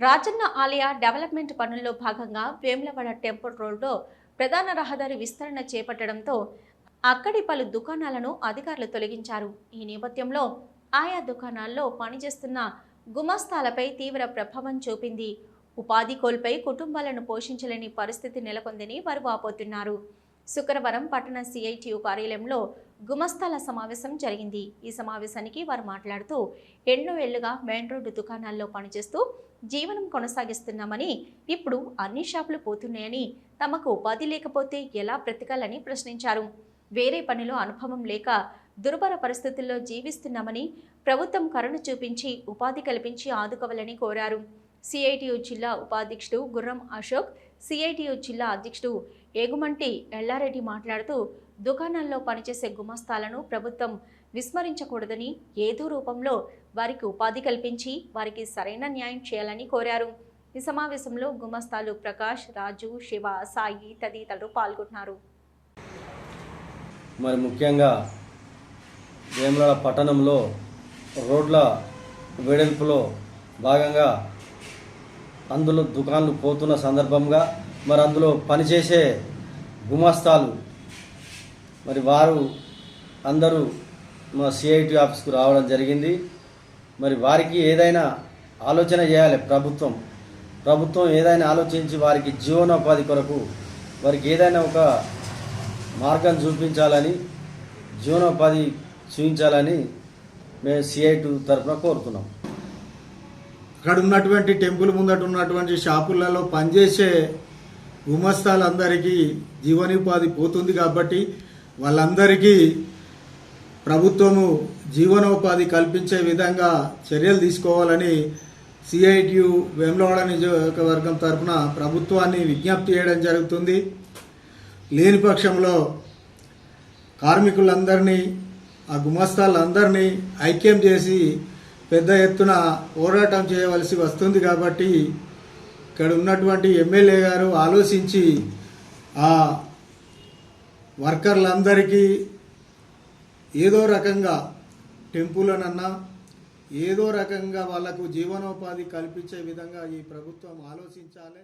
రాజన్న ఆలయ డెవలప్మెంట్ పనుల్లో భాగంగా వేములవాడ టెంపుల్ రోడ్లో ప్రధాన రహదారి విస్తరణ చేపట్టడంతో అక్కడి పలు దుకాణాలను అధికారులు తొలగించారు. ఈ నేపథ్యంలో ఆయా దుకాణాల్లో పనిచేస్తున్న గుమస్తాలపై తీవ్ర ప్రభావం చూపింది. ఉపాధి కోల్పై కుటుంబాలను పోషించలేని పరిస్థితి నెలకొందని వారు వాపోతున్నారు. శుక్రవారం పట్టణ సిఐటియు కార్యాలయంలో గుమస్తాల సమావేశం జరిగింది. ఈ సమావేశానికి వారు మాట్లాడుతూ ఎన్నో ఏళ్ళుగా మెయిన్ రోడ్డు దుకాణాల్లో పనిచేస్తూ జీవనం కొనసాగిస్తున్నామని ఇప్పుడు అన్ని షాపులు పోతున్నాయని తమకు ఉపాధి లేకపోతే ఎలా బ్రతకాలని ప్రశ్నించారు. వేరే పనిలో అనుభవం లేక దుర్భర పరిస్థితుల్లో జీవిస్తున్నామని ప్రభుత్వం కరుణ చూపించి ఉపాధి కల్పించి ఆదుకోవాలని కోరారు. సిఐటియు జిల్లా ఉపాధ్యక్షుడు గుర్రం అశోక్ సిఐటియు జిల్లా అధ్యక్షుడు ఏగుమంటి ఎల్లారెడ్డి మాట్లాడుతూ దుకాణాల్లో పనిచేసే గుమస్తాలను ప్రభుత్వం విస్మరించకూడదని ఏదో రూపంలో వారికి ఉపాధి కల్పించి వారికి సరైన న్యాయం చేయాలని కోరారు. ఈ సమావేశంలో గుమస్తాలు ప్రకాష్ రాజు శివ సాయి తదితరులు పాల్గొన్నారు. మరి ముఖ్యంగా వేములవాడ పట్టణంలో రోడ్ల వెడల్పులో భాగంగా అందులో దుకాణాలు పోతున్న సందర్భంగా మరి అందులో పనిచేసే గుమస్తాలు మరి వారు అందరూ మా సిఐటి ఆఫీస్కు రావడం జరిగింది. మరి వారికి ఏదైనా ఆలోచన చేయాలి ప్రభుత్వం. ప్రభుత్వం ఏదైనా ఆలోచించి వారికి జీవనోపాధి కొరకు వారికి ఏదైనా ఒక మార్గం చూపించాలని జీవనోపాధి చూపించాలని మేము సిఐటు తరఫున కోరుతున్నాం. అక్కడ ఉన్నటువంటి టెంపుల్ ముందట ఉన్నటువంటి షాపులలో పనిచేసే గుమస్తాలందరికీ జీవనోపాధి పోతుంది కాబట్టి వాళ్ళందరికీ ప్రభుత్వము జీవనోపాధి కల్పించే విధంగా చర్యలు తీసుకోవాలని సిఐటియు వేములవాడ నియోజకవర్గం తరఫున ప్రభుత్వాన్ని విజ్ఞప్తి చేయడం జరుగుతుంది. లేని పక్షంలో కార్మికులందరినీ ఆ గుమస్తాలందరినీ ఐక్యం చేసి పెద్ద ఎత్తున పోరాటం చేయవలసి వస్తుంది కాబట్టి ఇక్కడ ఉన్నటువంటి ఎమ్మెల్యే గారు ఆలోచించి ఆ వర్కర్లందరికీ ఏదో రకంగా టెంపులనన్నా ఏదో రకంగా వాళ్ళకు జీవనోపాధి కల్పించే విధంగా ఈ ప్రభుత్వం ఆలోచించాలి.